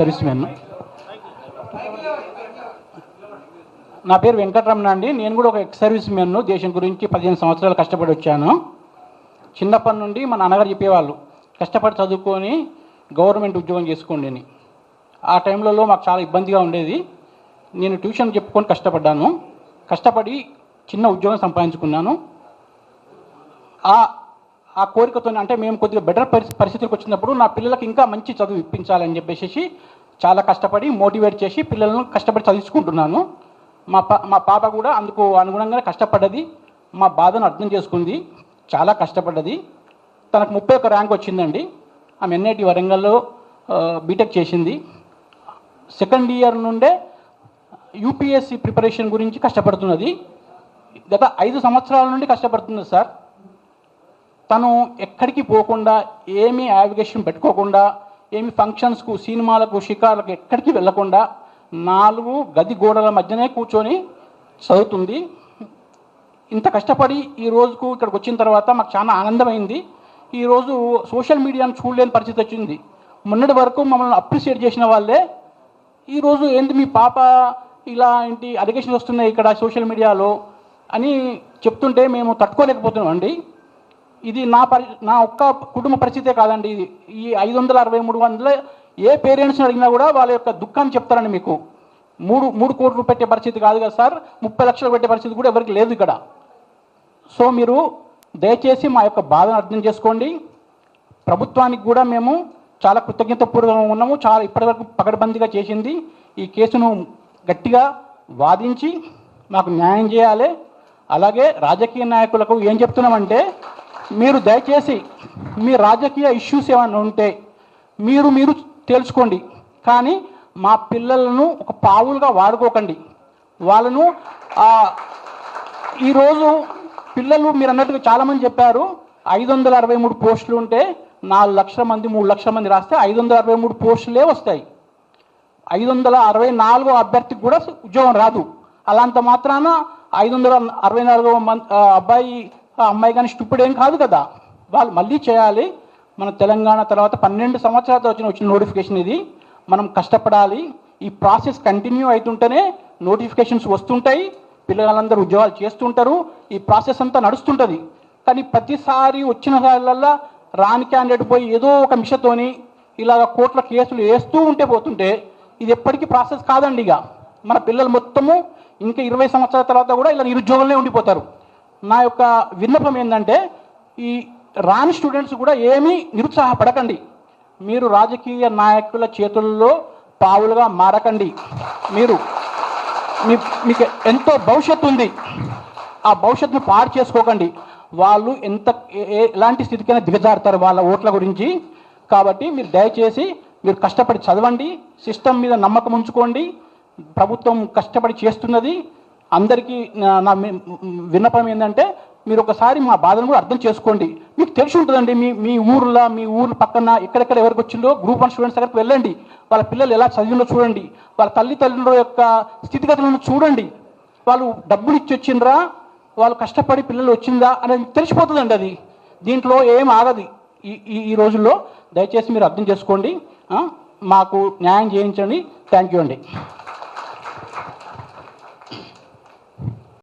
Service men నా పేరు వెంకటరమణ అండి. నేను కూడా ఒక ఎక్స్ సర్వీస్ మెన్ దేశం గురించి పదిహేను సంవత్సరాలు కష్టపడి వచ్చాను. చిన్నప్పటి నుండి మా నాన్నగారు చెప్పేవాళ్ళు కష్టపడి చదువుకొని గవర్నమెంట్ ఉద్యోగం చేసుకోండి అని. ఆ టైంలలో మాకు చాలా ఇబ్బందిగా ఉండేది. నేను ట్యూషన్ చెప్పుకొని కష్టపడ్డాను. కష్టపడి చిన్న ఉద్యోగం సంపాదించుకున్నాను. ఆ ఆ కోరికతో అంటే మేము కొద్దిగా బెటర్ పరిస్థితి పరిస్థితులకు వచ్చినప్పుడు నా పిల్లలకి ఇంకా మంచి చదువు ఇప్పించాలని చెప్పేసి చాలా కష్టపడి మోటివేట్ చేసి పిల్లలను కష్టపడి చదివించుకుంటున్నాను. మా పా మా పాప కూడా అందుకు అనుగుణంగా కష్టపడ్డది. మా బాధను అర్థం చేసుకుంది. చాలా కష్టపడ్డది. తనకు ముప్పై ఒక్క ర్యాంక్ వచ్చిందండి. ఆమె ఎన్ఐటి వరంగల్లో బీటెక్ చేసింది. సెకండ్ ఇయర్ నుండే యూపీఎస్సి ప్రిపరేషన్ గురించి కష్టపడుతున్నది. గత ఐదు సంవత్సరాల నుండి కష్టపడుతుంది సార్. తను ఎక్కడికి పోకుండా ఏమీ యావిగేషన్ పెట్టుకోకుండా ఏమి ఫంక్షన్స్కు సినిమాలకు షికార్లకు ఎక్కడికి వెళ్ళకుండా నాలుగు గది గోడల మధ్యనే కూర్చొని చదువుతుంది. ఇంత కష్టపడి ఈ రోజుకు ఇక్కడికి వచ్చిన తర్వాత మాకు చాలా ఆనందమైంది. ఈరోజు సోషల్ మీడియాను చూడలేని పరిస్థితి వచ్చింది. మొన్నటి వరకు మమ్మల్ని అప్రిషియేట్ చేసిన వాళ్ళే. ఈరోజు ఏంటి మీ పాప ఇలా ఏంటి అలిగేషన్స్ వస్తున్నాయి ఇక్కడ సోషల్ మీడియాలో అని చెప్తుంటే మేము తట్టుకోలేకపోతున్నాం అండి ఇది నా పరి నా ఒక్క కుటుంబ పరిస్థితే కాదండి ఇది ఈ ఐదు వందల అరవై మూడు వందల ఏ పేరెంట్స్ని అడిగినా కూడా వాళ్ళ యొక్క దుఃఖాన్ని చెప్తారండి మీకు. మూడు మూడు కోట్లు పెట్టే పరిస్థితి కాదు కదా సార్ ముప్పై లక్షలు పెట్టే పరిస్థితి కూడా ఎవరికి లేదు ఇక్కడ. సో మీరు దయచేసి మా యొక్క బాధను అర్థం చేసుకోండి. ప్రభుత్వానికి కూడా మేము చాలా కృతజ్ఞతపూర్వకంగా ఉన్నాము చాలా ఇప్పటివరకు పకడ్బందీగా చేసింది. ఈ కేసును గట్టిగా వాదించి మాకు న్యాయం చేయాలి. అలాగే రాజకీయ నాయకులకు ఏం చెప్తున్నామంటే మీరు దయచేసి మీ రాజకీయ ఇష్యూస్ ఏమైనా ఉంటే మీరు మీరు తెలుసుకోండి. కానీ మా పిల్లలను ఒక పావులుగా వాడుకోకండి. వాళ్ళను ఈరోజు పిల్లలు మీరు అన్నట్టుగా చాలామంది చెప్పారు ఐదు వందల అరవై మూడు పోస్టులు ఉంటే నాలుగు లక్షల మంది మూడు లక్షల మంది రాస్తే ఐదు వందల అరవై మూడు పోస్టులే వస్తాయి. ఐదు వందల అరవై నాలుగో అభ్యర్థికి కూడా ఉద్యోగం రాదు. అలాంత మాత్రాన ఐదు వందల అరవై నాలుగో మంది అబ్బాయి ఆ అమ్మాయి కానీ స్టూపిడ్ ఏం కాదు కదా. వాళ్ళు మళ్ళీ చేయాలి. మన తెలంగాణ తర్వాత పన్నెండు సంవత్సరాలతో వచ్చిన వచ్చిన నోటిఫికేషన్ ఇది. మనం కష్టపడాలి. ఈ ప్రాసెస్ కంటిన్యూ అవుతుంటేనే నోటిఫికేషన్స్ వస్తుంటాయి. పిల్లలందరూ ఉద్యోగాలు చేస్తుంటారు. ఈ ప్రాసెస్ అంతా నడుస్తుంటుంది. కానీ ప్రతిసారి వచ్చిన సార్లల్లా రాని క్యాండిడేట్ పోయి ఏదో ఒక మిషతోని ఇలాగ కోట్ల కేసులు వేస్తూ ఉంటే పోతుంటే ఇది ఎప్పటికీ ప్రాసెస్ కాదండి ఇక. మన పిల్లలు మొత్తము ఇంకా ఇరవై సంవత్సరాల తర్వాత కూడా ఇలా నిరుద్యోగంలో ఉండిపోతారు. నా యొక్క విన్నపం ఏంటంటే ఈ రాని స్టూడెంట్స్ కూడా ఏమీ నిరుత్సాహపడకండి. మీరు రాజకీయ నాయకుల చేతుల్లో పావులుగా మారకండి. మీరు మీ మీకు ఎంతో భవిష్యత్తు ఉంది. ఆ భవిష్యత్తును పాడు చేసుకోకండి. వాళ్ళు ఎంత ఏ- ఎలాంటి స్థితికైనా దిగజారుతారు వాళ్ళ ఓట్ల గురించి. కాబట్టి మీరు దయచేసి మీరు కష్టపడి చదవండి. సిస్టమ్ మీద నమ్మకం ఉంచుకోండి. ప్రభుత్వం కష్టపడి చేస్తున్నది. అందరికీ నా- మి- విన్నపం ఏంటంటే మీరు ఒకసారి మా బాధను కూడా అర్థం చేసుకోండి. మీకు తెలిసి ఉంటుందండి మీ మీ ఊర్లో మీ ఊరు పక్కన ఎక్కడెక్కడ ఎవరికి వచ్చిందో గ్రూప్ వన్ స్టూడెంట్స్ దగ్గరికి వెళ్ళండి. వాళ్ళ పిల్లలు ఎలా చదివిందో చూడండి. వాళ్ళ తల్లిదండ్రుల యొక్క స్థితిగతులను చూడండి. వాళ్ళు డబ్బులు ఇచ్చి వచ్చిండ్రా వాళ్ళు కష్టపడి పిల్లలు వచ్చిందా అనేది తెలిసిపోతుందండి అది. దీంట్లో ఏం ఆగదు. ఈ ఈ- ఈ రోజుల్లో దయచేసి మీరు అర్థం చేసుకోండి. మాకు న్యాయం చేయించండి. థ్యాంక్ యూ అండి.